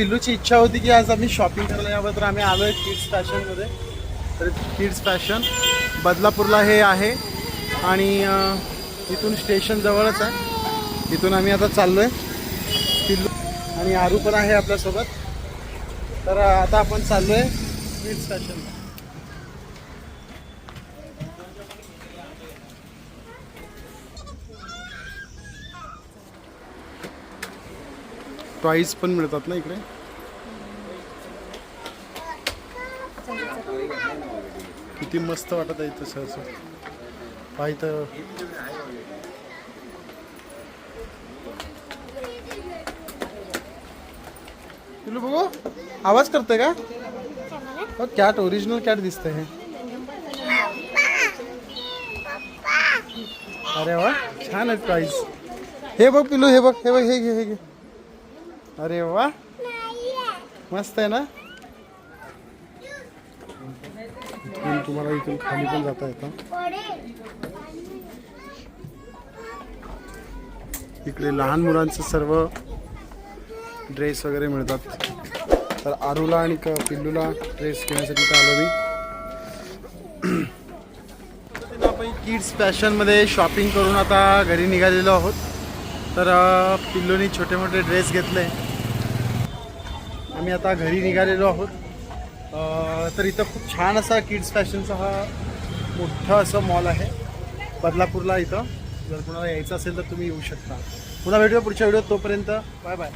पिल्लूची इच्छा होती की आज आम्ही शॉपिंग करायला यावं तर आम्ही आलो आहे किड्स फॅशनमध्ये तर किड्स फॅशन बदलापूरला हे आहे. आणि इथून स्टेशन जवळच आहे. इथून आम्ही आता चाललो आहे पिल्लू आणि आरू पण आहे आपल्यासोबत. तर आता आपण चाललो आहे किड्स फॅशन टॉईज पण मिळतात ना इकडे? किती मस्त वाटत आहे तसं असं पाहितं पिलू बघू आवाज करतोय का? हो कॅट ओरिजिनल कॅट दिसतंय हे. अरे वा छान आहे प्राईस हे बघ पिलू हे बघ हे बघ हे घे हे घे. अरे वा. मस्त आहे ना? तुम्हाला इथून खाली पण जाता येतं. इकडे लहान मुलांचं सर्व ड्रेस वगैरे मिळतात. तर आरूला आणि क- पिल्लूला ड्रेस घेण्यासाठी इथं आलो मी. आपण किड्स फॅशनमध्ये शॉपिंग करून आता घरी निघालेलो आहोत. तर पिल्लोनी छोटे मोठे ड्रेस घेतले. आम्ही आता घरी निघालेलो आहोत. तर इथं खूप छान असा किड्स फॅशनचा हा मोठं असं मॉल आहे बदलापूरला इथं. जर कुणाला यायचं असेल तर तुम्ही येऊ शकता. पुन्हा भेटूया पुढच्या व्हिडिओ तोपर्यंत. Bye bye